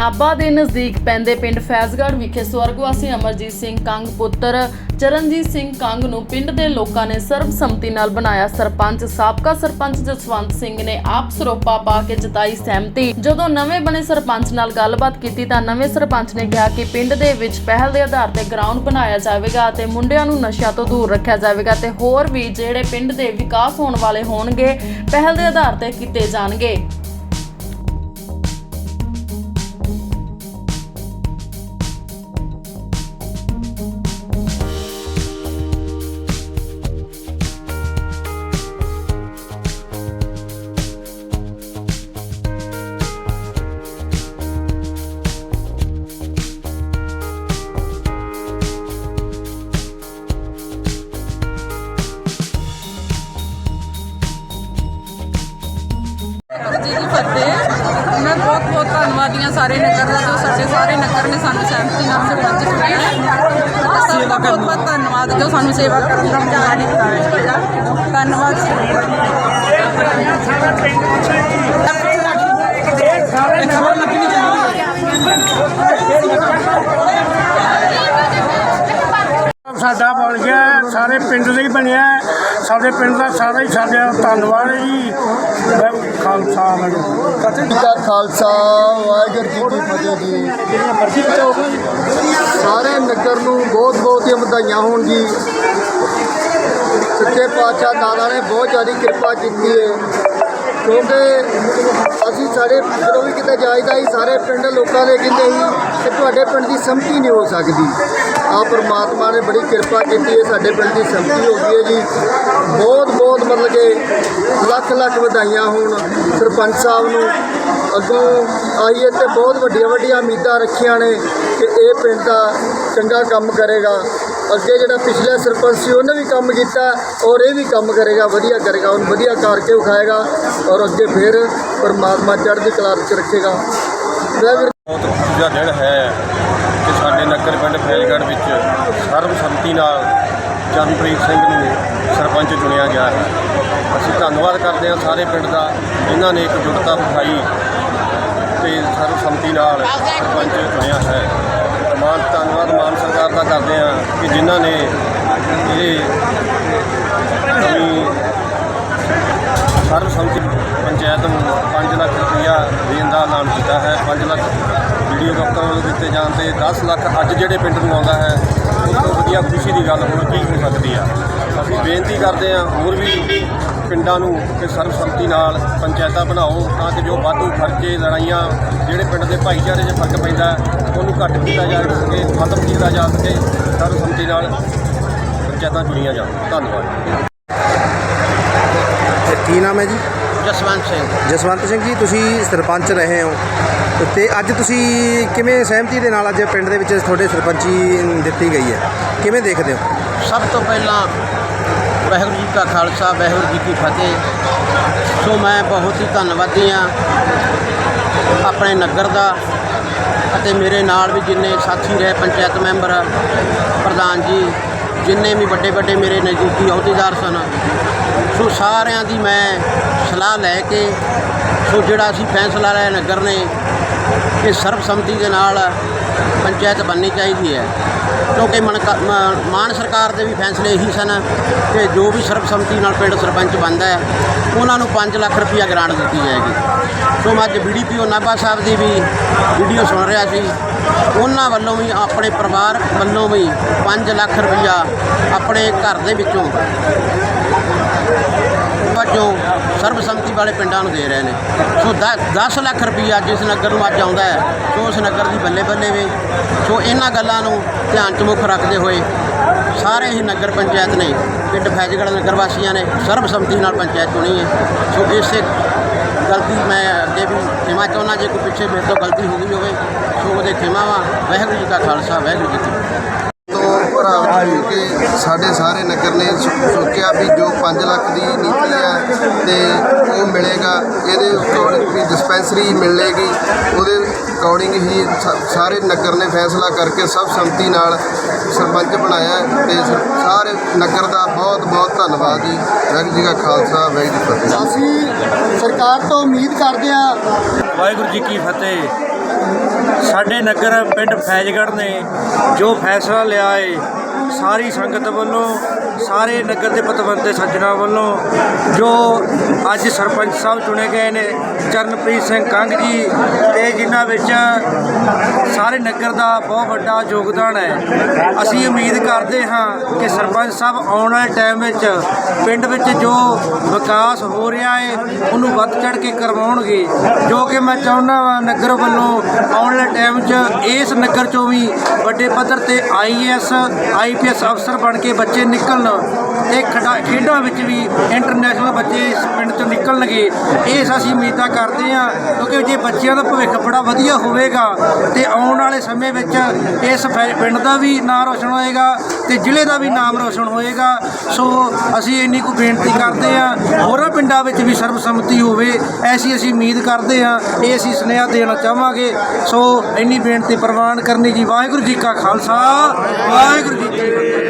ਨਾਭਾ ਦੇ ਨਜ਼ਦੀਕ ਪੈਂਦੇ ਪਿੰਡ ਫੈਜ਼ਗੜ੍ਹ ਵਿਖੇ ਸਵਰਗਵਾਸੀ ਅਮਰਜੀਤ ਸਿੰਘ ਕੰਗ ਪੁੱਤਰ ਚਰਨਜੀਤ ਸਿੰਘ ਕੰਗ ਨੂੰ ਪਿੰਡ ਦੇ ਲੋਕਾਂ ਨੇ ਸਰਬਸੰਮਤੀ ਨਾਲ ਬਣਾਇਆ ਸਰਪੰਚ। ਸਾਬਕਾ ਸਰਪੰਚ ਜਸਵੰਤ ਸਿੰਘ ਨੇ ਆਪ ਸਰੋਪਾ ਪਾ ਕੇ ਜਤਾਈ ਸਹਿਮਤੀ। ਜਦੋਂ ਨਵੇਂ ਬਣੇ ਸਰਪੰਚ ਨਾਲ ਗੱਲਬਾਤ ਕੀਤੀ ਤਾਂ ਨਵੇਂ ਸਰਪੰਚ ਨੇ ਕਿਹਾ ਕਿ ਪਿੰਡ ਦੇ ਵਿੱਚ ਪਹਿਲ ਦੇ ਆਧਾਰ ਤੇ ਗਰਾਊਂਡ ਬਣਾਇਆ ਜਾਵੇਗਾ ਅਤੇ ਮੁੰਡਿਆਂ ਨੂੰ ਨਸ਼ਿਆਂ ਤੋਂ ਦੂਰ ਰੱਖਿਆ ਜਾਵੇਗਾ ਤੇ ਹੋਰ ਵੀ ਜਿਹੜੇ ਪਿੰਡ ਦੇ ਵਿਕਾਸ ਹੋਣ ਵਾਲੇ ਹੋਣਗੇ, ਪਹਿਲ ਦੇ ਆਧਾਰ ਤੇ ਕੀਤੇ ਜਾਣਗੇ। ਧੰਨਵਾਦੀਆਂ ਸਾਰੇ ਨਗਰ ਦਾ ਜੋ ਸਾਡੇ ਸਾਰੇ ਨਗਰ ਨੇ ਸਾਨੂੰ ਸਹਿਮਤੀ ਨਾਲ ਸਰਪੰਚ ਚੁਣਿਆ ਹੈ। ਸਭ ਦਾ ਬਹੁਤ ਬਹੁਤ ਧੰਨਵਾਦ। ਜੋ ਸਾਨੂੰ ਸੇਵਾ ਕਰਨ ਦਾ ਮੌਕਾ ਦਿੱਤਾ। ਧੰਨਵਾਦ ਸਾਡਾ ਬਣ ਗਿਆ। ਹੈ, ਸਾਰੇ ਪਿੰਡ ਲਈ ਬਣਿਆ ਸਾਡੇ ਪਿੰਡ ਦਾ ਸਾਰਾ ਹੀ ਸਾਡਾ ਧੰਨਵਾਦ ਹੈ ਜੀ। ਵਾਹਿਗੁਰੂ ਖਾਲਸਾ, ਵਾਹਿਗੁਰੂ ਜੀ ਕਾ ਖਾਲਸਾ, ਵਾਹਿਗੁਰੂ ਜੀ ਕੀ ਫਤਿਹ ਜੀ। ਸਾਰੇ ਨਗਰ ਨੂੰ ਬਹੁਤ ਬਹੁਤ ਹੀ ਵਧਾਈਆਂ ਹੋਣ ਜੀ। ਸੱਚੇ ਪਾਤਸ਼ਾਹ ਦਾਦਾ ਨੇ ਬਹੁਤ ਜ਼ਿਆਦਾ ਕਿਰਪਾ ਕੀਤੀ ਹੈ। ਕਿਉਂਕਿ ਅਸੀਂ ਸਾਰੇ ਜਦੋਂ ਵੀ ਕਿਤੇ ਜਾਈਦਾ ਹੀ ਸਾਰੇ ਪਿੰਡ ਲੋਕਾਂ ਦੇ ਕਹਿੰਦੇ ਸੀ ਕਿ ਤੁਹਾਡੇ ਪਿੰਡ ਦੀ ਸੰਮਤੀ ਨਹੀਂ ਹੋ ਸਕਦੀ। ਆ ਪ੍ਰਮਾਤਮਾ ਨੇ ਬੜੀ ਕਿਰਪਾ ਕੀਤੀ ਹੈ, ਸਾਡੇ ਪਿੰਡ ਦੀ ਸੰਮਤੀ ਹੋ ਗਈ ਹੈ ਜੀ। ਬਹੁਤ ਬਹੁਤ ਮਤਲਬ ਕਿ ਲੱਖ ਲੱਖ ਵਧਾਈਆਂ ਹੋਣ ਸਰਪੰਚ ਸਾਹਿਬ ਨੂੰ। ਅੱਗੋਂ ਆਈਏ ਤੇ ਬਹੁਤ ਵੱਡੀਆਂ ਵੱਡੀਆਂ ਉਮੀਦਾਂ ਰੱਖੀਆਂ ਨੇ ਕਿ ਇਹ ਪਿੰਡ ਦਾ ਚੰਗਾ ਕੰਮ ਕਰੇਗਾ। ਅੱਗੇ ਜਿਹੜਾ ਪਿਛਲਾ ਸਰਪੰਚ ਸੀ, ਉਹਨੇ ਵੀ ਕੰਮ ਕੀਤਾ ਔਰ ਇਹ ਵੀ ਕੰਮ ਕਰੇਗਾ, ਵਧੀਆ ਕਰੇਗਾ, ਉਹਨੂੰ ਵਧੀਆ ਕਰਕੇ ਵਿਖਾਏਗਾ ਔਰ ਅੱਗੇ ਫਿਰ ਪਰਮਾਤਮਾ ਚੜ੍ਹਦੀ ਕਲਾ ਵਿੱਚ ਰੱਖੇਗਾ। ਬਹੁਤ ਖੁਸ਼ੀ ਦਾ ਦਿਨ ਹੈ ਕਿ ਸਾਡੇ ਨਗਰ ਪਿੰਡ ਫੈਲਗੜ੍ਹ ਵਿੱਚ ਸਰਬਸੰਮਤੀ ਨਾਲ ਜਨਪ੍ਰੀਤ ਸਿੰਘ ਨੂੰ ਸਰਪੰਚ ਚੁਣਿਆ ਗਿਆ ਹੈ। ਅਸੀਂ ਧੰਨਵਾਦ ਕਰਦੇ ਹਾਂ ਸਾਰੇ ਪਿੰਡ ਦਾ ਇਹਨਾਂ ਨੇ ਇੱਕ ਜੁਟਤਾ ਵਿਖਾਈ ਤੇ ਸਰਬਸੰਮਤੀ ਨਾਲ ਸਰਪੰਚ ਚੁਣਿਆ ਹੈ। ਮਾਨ, ਧੰਨਵਾਦ ਮਾਨ ਸਰਕਾਰ ਦਾ ਕਰਦੇ ਹਾਂ ਕਿ ਜਿਨ੍ਹਾਂ ਨੇ ਇਹ ਨਵੀਂ ਸਰਬਸੰਮਤੀ ਪੰਚਾਇਤ ਨੂੰ 5 ਲੱਖ ਰੁਪਇਆ ਦੇਣ ਦਾ ਐਲਾਨ ਕੀਤਾ ਹੈ 5 ਲੱਖ ਵੀਡੀਓ ਦਫ਼ਤਰ ਵੱਲੋਂ ਦਿੱਤੇ ਜਾਣ ਤੇ 10 ਲੱਖ ਅੱਜ ਜਿਹੜੇ ਪਿੰਡ ਨੂੰ ਆਉਂਦਾ ਹੈ ਉਸ ਤੋਂ ਵਧੀਆ ਖੁਸ਼ੀ ਦੀ ਗੱਲ ਹੋਰ ਕੀ ਹੋ ਸਕਦੀ ਆ। ਅਸੀਂ ਬੇਨਤੀ ਕਰਦੇ ਹਾਂ, ਹੋਰ ਵੀ ਪਿੰਡਾਂ ਨੂੰ ਕਿ ਸਰਬਸੰਮਤੀ ਨਾਲ ਪੰਚਾਇਤਾਂ ਬਣਾਓ ਤਾਂ ਕਿ ਜੋ ਵਾਧੂ ਖਰਚੇ, ਲੜਾਈਆਂ ਜਿਹੜੇ ਪਿੰਡ ਦੇ ਭਾਈਚਾਰੇ 'ਚ ਫ਼ਰਕ ਪੈਂਦਾ ਉਹਨੂੰ ਘੱਟ ਕੀਤਾ ਜਾ ਸਕੇ ਖਤਮ ਕੀਤਾ ਜਾ ਸਕੇ, ਸਰਬਸੰਮਤੀ ਨਾਲ ਪੰਚਾਇਤਾਂ ਚੁਣੀਆਂ ਜਾਣ। ਧੰਨਵਾਦ। ਤੇ ਕੀ ਨਾਮ ਹੈ ਜੀ? ਜਸਵੰਤ ਸਿੰਘ। ਜਸਵੰਤ ਸਿੰਘ ਜੀ ਤੁਸੀਂ ਸਰਪੰਚ ਰਹੇ ਹੋ। ਤੇ ਅੱਜ ਤੁਸੀਂ ਕਿਵੇਂ ਸਹਿਮਤੀ ਦੇ ਨਾਲ ਅੱਜ ਪਿੰਡ ਦੇ ਵਿੱਚ ਤੁਹਾਡੇ ਸਰਪੰਚੀ ਦਿੱਤੀ ਗਈ ਹੈ? ਕਿਵੇਂ ਦੇਖਦੇ ਹੋ? ਸਭ ਤੋਂ ਪਹਿਲਾਂ ਵਾਹਿਗੁਰੂ ਜੀ ਕਾ ਖਾਲਸਾ ਵਾਹਿਗੁਰੂ ਜੀ ਕੀ ਫਤਿਹ। ਸੋ ਮੈਂ ਬਹੁਤ ਹੀ ਧੰਨਵਾਦੀ ਹਾਂ ਆਪਣੇ ਨਗਰ ਦਾ ਅਤੇ ਮੇਰੇ ਨਾਲ ਵੀ ਜਿੰਨੇ ਸਾਥੀ ਰਹੇ ਪੰਚਾਇਤ ਮੈਂਬਰ ਪ੍ਰਧਾਨ ਜੀ ਜਿੰਨੇ ਵੀ ਵੱਡੇ ਵੱਡੇ ਮੇਰੇ ਨਜ਼ਦੀਕੀ ਅਹੁਦੇਦਾਰ ਸਨ ਸੋ ਸਾਰਿਆਂ ਦੀ ਮੈਂ ਸਲਾਹ ਲੈ ਕੇ, ਸੋ ਜਿਹੜਾ ਅਸੀਂ ਫੈਸਲਾ ਲਿਆ ਨਗਰ ਨੇ ਕਿ ਸਰਬਸੰਮਤੀ ਦੇ ਨਾਲ ਪੰਚਾਇਤ ਬਣਨੀ ਚਾਹੀਦੀ ਹੈ। ਕਿਉਂਕਿ ਮਨ ਮ- ਮਾਨ ਸਰਕਾਰ ਦੇ ਵੀ ਫੈਸਲੇ ਇਹੀ ਸਨ ਕਿ ਜੋ ਵੀ ਸਰਬਸੰਮਤੀ ਨਾਲ ਪਿੰਡ ਸਰਪੰਚ ਬਣਦਾ ਹੈ, ਉਹਨਾਂ ਨੂੰ 5 ਲੱਖ ਰੁਪਈਆ ਗ੍ਰਾਂਟ ਦਿੱਤੀ ਜਾਏਗੀ। ਸੋ ਮੈਂ ਅੱਜ ਬੀਡੀਪੀਓ ਨਾਭਾ ਸਾਹਿਬ ਦੀ ਵੀ ਵੀਡੀਓ ਸੁਣ ਰਿਹਾ ਸੀ। ਉਹਨਾਂ ਵੱਲੋਂ ਵੀ ਆਪਣੇ ਪਰਿਵਾਰ ਵੱਲੋਂ ਵੀ 5 ਲੱਖ ਰੁਪਈਆ ਆਪਣੇ ਘਰ ਦੇ ਵਿੱਚੋਂ ਜੋ ਸਰਬਸੰਮਤੀ ਵਾਲੇ ਪਿੰਡਾਂ ਨੂੰ ਦੇ ਰਹੇ ਨੇ। ਸੋ 10 ਲੱਖ ਰੁਪਈਆ ਜਿਸ ਨਗਰ ਨੂੰ ਅੱਜ ਆਉਂਦਾ ਹੈ, ਸੋ ਉਸ ਨਗਰ ਦੀ ਬੱਲੇ ਬੱਲੇ ਵੇ। ਸੋ ਇਹਨਾਂ ਗੱਲਾਂ ਨੂੰ ਧਿਆਨ 'ਚ ਮੁੱਖ ਰੱਖਦੇ ਹੋਏ ਸਾਰੇ ਹੀ ਨਗਰ ਪੰਚਾਇਤ ਨੇ, ਪਿੰਡ ਫੈਜ਼ਗੜ੍ਹ ਨਗਰ ਵਾਸੀਆਂ ਨੇ ਸਰਬਸੰਮਤੀ ਨਾਲ ਪੰਚਾਇਤ ਚੁਣੀ ਹੈ। ਸੋ ਇਸੇ ਗਲਤੀ ਮੈਂ ਅੱਗੇ ਵੀ ਖਿਮਾ ਚਾਹੁੰਦਾ, ਜੇ ਕੋਈ ਪਿੱਛੇ ਮੇਰੇ ਤੋਂ ਗਲਤੀ ਹੋ ਗਈ ਹੋਵੇ, ਸੋ ਉਹਦੇ ਖਿਮਾ ਵਾ। ਵਾਹਿਗੁਰੂ ਜੀ ਕਾ ਖਾਲਸਾ, ਵਾਹਿਗੁਰੂ ਜੀ ਕੀ ਫਤਿਹ ਤੋਂ ਭਰਾ ਕਿ ਸਾਡੇ ਸਾਰੇ ਨਗਰ ਨੇ ਸੋਚਿਆ ਵੀ ਜੋ 5 ਲੱਖ ਦੀ ਨੀਤੀ ਹੈ ਤੇ ਉਹ ਮਿਲੇਗਾ ਇਹਦੇ ਅਕੋਰਡਿੰਗ ਵੀ ਡਿਸਪੈਂਸਰੀ ਮਿਲੇਗੀ ਉਹਦੇ ਅਕੋਰਡਿੰਗ ਹੀ ਸਾਰੇ ਨਗਰ ਨੇ ਫੈਸਲਾ ਕਰਕੇ ਸਭ ਸੰਮਤੀ ਨਾਲ ਸਰਪੰਚ ਬਣਾਇਆ ਤੇ ਸਾਰੇ ਨਗਰ ਦਾ ਬਹੁਤ ਬਹੁਤ ਧੰਨਵਾਦ ਜੀ। ਵਾਹਿਗੁਰੂ ਜੀ ਕਾ ਖਾਲਸਾ ਵਾਹਿਗੁਰੂ ਜੀ ਕੀ ਫਤਿਹ। ਅਸੀਂ ਸਰਕਾਰ ਤੋਂ ਉਮੀਦ ਕਰਦੇ ਹਾਂ ਵਾਹਿਗੁਰੂ ਜੀ ਕੀ ਫਤਿਹ। ਸਾਡੇ ਨਗਰ ਪਿੰਡ ਫੈਜ਼ਗੜ੍ਹ ਨੇ ਜੋ ਫੈਸਲਾ ਲਿਆ ਏ ਸਾਰੀ ਸੰਗਤ ਵੱਲੋਂ ਸਾਰੇ ਨਗਰ ਦੇ ਪਤਵੰਤੇ ਸੱਜਣਾ ਵੱਲੋਂ ਜੋ ਅੱਜ ਸਰਪੰਚ ਸਾਹਿਬ ਚੁਣੇ ਗਏ ਨੇ, ਚਰਨਪ੍ਰੀਤ ਸਿੰਘ ਕੰਗ ਜੀ ਤੇ ਜਿਨ੍ਹਾਂ ਵਿੱਚ ਸਾਰੇ ਨਗਰ ਦਾ ਬਹੁਤ ਵੱਡਾ ਯੋਗਦਾਨ ਹੈ। ਅਸੀਂ ਉਮੀਦ ਕਰਦੇ ਹਾਂ ਕਿ ਸਰਪੰਚ ਸਾਹਿਬ ਆਉਣ ਵਾਲੇ ਟਾਈਮ ਵਿੱਚ ਪਿੰਡ ਵਿੱਚ ਜੋ ਵਿਕਾਸ ਹੋ ਰਿਹਾ ਹੈ, ਉਹਨੂੰ ਵੱਧ ਚੜ ਕੇ ਕਰਵਾਉਣਗੇ। ਜੋ ਕਿ ਮੈਂ ਚਾਹੁੰਦਾ ਵਾਂ ਨਗਰ ਵੱਲੋਂ ਆਉਣ ਵਾਲੇ ਟਾਈਮ 'ਚ ਇਸ ਨਗਰ 'ਚੋਂ ਵੀ ਵੱਡੇ ਪੱਧਰ ਤੇ ਆਈਏਐਸ ਆਈਪੀਐਸ ਅਫਸਰ ਬਣ ਕੇ ਬੱਚੇ ਨਿਕਲਣ। ਤੇ ਖੇਡਾਂ ਖੇਡਾਂ ਵਿੱਚ ਵੀ ਇੰਟਰਨੈਸ਼ਨਲ ਬੱਚੇ ਇਸ ਪਿੰਡ 'ਚੋਂ ਨਿਕਲਣਗੇ। ਇਹ ਅਸੀਂ ਉਮੀਦਾਂ ਕਰਦੇ ਹਾਂ, ਕਿਉਂਕਿ ਜੇ ਬੱਚਿਆਂ ਦਾ ਭਵਿੱਖ ਬੜਾ ਵਧੀਆ ਹੋਵੇਗਾ ਤੇ ਆਉਣ ਵਾਲੇ ਸਮੇਂ ਵਿੱਚ ਇਸ ਫੈ- ਪਿੰਡ ਦਾ ਵੀ ਨਾਮ ਰੋਸ਼ਨ ਹੋਏਗਾ ਤੇ ਜ਼ਿਲ੍ਹੇ ਦਾ ਵੀ ਨਾਮ ਰੋਸ਼ਨ ਹੋਏਗਾ। ਸੋ ਅਸੀਂ ਇੰਨੀ ਕੁ ਬੇਨਤੀ ਕਰਦੇ ਹਾਂ, ਹੋਰਾਂ ਪਿੰਡਾਂ ਵਿੱਚ ਵੀ ਸਰਬਸੰਮਤੀ ਹੋਵੇ, ਐਸੀ ਅਸੀਂ ਉਮੀਦ ਕਰਦੇ ਹਾਂ, ਇਹ ਅਸੀਂ ਸੁਨੇਹਾ ਦੇਣਾ ਚਾਹਾਂਗੇ। ਸੋ ਇੰਨੀ ਬੇਨਤੀ ਪ੍ਰਵਾਨ ਕਰਨੀ ਜੀ। ਵਾਹਿਗੁਰੂ ਜੀ ਕਾ ਖਾਲਸਾ, ਵਾਹਿਗੁਰੂ ਜੀ ਕੀ ਫਤਿਹ।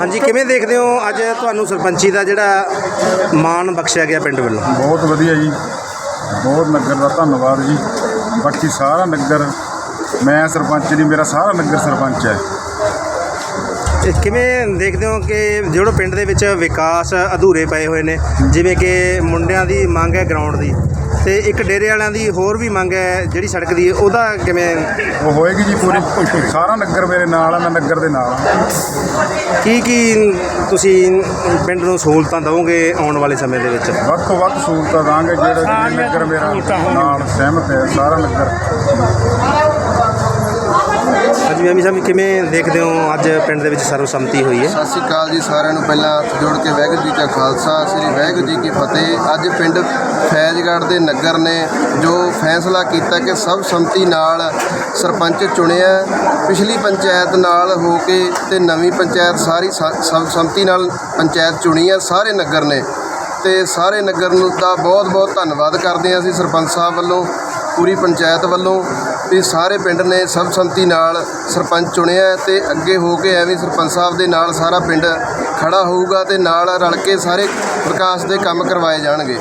ਹਾਂਜੀ ਕਿਵੇਂ ਦੇਖਦੇ ਹੋ ਅੱਜ ਤੁਹਾਨੂੰ ਸਰਪੰਚੀ ਦਾ ਜਿਹੜਾ ਮਾਣ ਬਖਸ਼ਿਆ ਗਿਆ ਪਿੰਡ ਵੱਲੋਂ? ਬਹੁਤ ਵਧੀਆ ਜੀ। ਬਹੁਤ ਨਗਰ ਦਾ ਧੰਨਵਾਦ ਜੀ। ਬਾਕੀ ਸਾਰਾ ਨਗਰ ਮੈਂ ਸਰਪੰਚ ਨਹੀਂ ਮੇਰਾ ਸਾਰਾ ਨਗਰ ਸਰਪੰਚ ਹੈ। ਇਹ ਕਿਵੇਂ ਦੇਖਦੇ ਹੋ ਕਿ ਜਿਹੜਾ ਪਿੰਡ ਦੇ ਵਿੱਚ ਵਿਕਾਸ ਅਧੂਰੇ ਪਏ ਹੋਏ ਨੇ ਜਿਵੇਂ ਕਿ ਮੁੰਡਿਆਂ ਦੀ ਮੰਗ ਹੈ ਗਰਾਊਂਡ ਦੀ? ਤੇ ਇੱਕ ਡੇਰੇ ਵਾਲਿਆਂ ਦੀ ਹੋਰ ਵੀ ਮੰਗ ਹੈ ਜਿਹੜੀ ਸੜਕ ਦੀ ਉਹਦਾ ਕਿਵੇਂ? ਉਹ ਹੋਏਗੀ ਜੀ ਪੂਰੀ। ਸਾਰਾ ਨਗਰ ਮੇਰੇ ਨਾਲ ਆ ਮੈਂ ਨਗਰ ਦੇ ਨਾਲ ਆ। ਕੀ ਕੀ ਤੁਸੀਂ ਪਿੰਡ ਨੂੰ ਸਹੂਲਤਾਂ ਦਿਓਗੇ ਆਉਣ ਵਾਲੇ ਸਮੇਂ ਦੇ ਵਿੱਚ? ਵੱਧ ਤੋਂ ਵੱਧ ਸਹੂਲਤਾਂ ਦਾਂਗੇ ਜਿਹੜਾ ਨਗਰ ਮੇਰਾ ਨਾਲ ਸਹਿਮਤ ਹੈ ਸਾਰਾ ਨਗਰ। ਹਾਂਜੀ ਮੈਮੀ ਸਾਹਿਬ, ਕਿਵੇਂ ਦੇਖਦੇ ਹੋ ਅੱਜ ਪਿੰਡ ਦੇ ਵਿੱਚ ਸਰਵਸੰਮਤੀ ਹੋਈ ਹੈ? ਸਤਿ ਸ਼੍ਰੀ ਅਕਾਲ ਜੀ ਸਾਰਿਆਂ ਨੂੰ। ਪਹਿਲਾਂ ਹੱਥ ਜੋੜ ਕੇ ਵਾਹਿਗੁਰੂ ਜੀ ਕਾ ਖਾਲਸਾ, ਸ੍ਰੀ ਵਾਹਿਗੁਰੂ ਜੀ ਕੀ ਫਤਿਹ। ਅੱਜ ਪਿੰਡ ਫੈਜ਼ਗੜ੍ਹ ਦੇ ਨਗਰ ਨੇ ਜੋ ਫੈਸਲਾ ਕੀਤਾ ਕਿ ਸਭ ਸੰਮਤੀ ਨਾਲ ਸਰਪੰਚ ਚੁਣਿਆ ਪਿਛਲੀ ਪੰਚਾਇਤ ਨਾਲ ਹੋ ਕੇ ਤੇ ਨਵੀਂ ਪੰਚਾਇਤ ਸਾਰੀ ਸ- ਸਭ ਸੰਮਤੀ ਨਾਲ ਪੰਚਾਇਤ ਚੁਣੀ ਹੈ, ਸਾਰੇ ਨਗਰ ਨੇ। ਤੇ ਸਾਰੇ ਨਗਰ ਨੂੰ ਦਾ ਬਹੁਤ ਬਹੁਤ ਧੰਨਵਾਦ ਕਰਦੇ ਹਾਂ ਅਸੀਂ ਸਰਪੰਚ ਸਾਹਿਬ ਵੱਲੋਂ, ਪੂਰੀ ਪੰਚਾਇਤ ਵੱਲੋਂ। ਵੀ ਸਾਰੇ ਪਿੰਡ ਨੇ ਸਭ ਸੰਮਤੀ ਨਾਲ ਸਰਪੰਚ ਚੁਣਿਆ ਹੈ ਤੇ ਅੱਗੇ ਹੋ ਕੇ ਐਵੇਂ ਸਰਪੰਚ ਸਾਹਿਬ ਦੇ ਨਾਲ ਸਾਰਾ ਪਿੰਡ ਖੜਾ ਹੋਊਗਾ ਤੇ ਨਾਲ ਰਲ ਕੇ ਸਾਰੇ ਵਿਕਾਸ ਦੇ ਕੰਮ ਕਰਵਾਏ ਜਾਣਗੇ।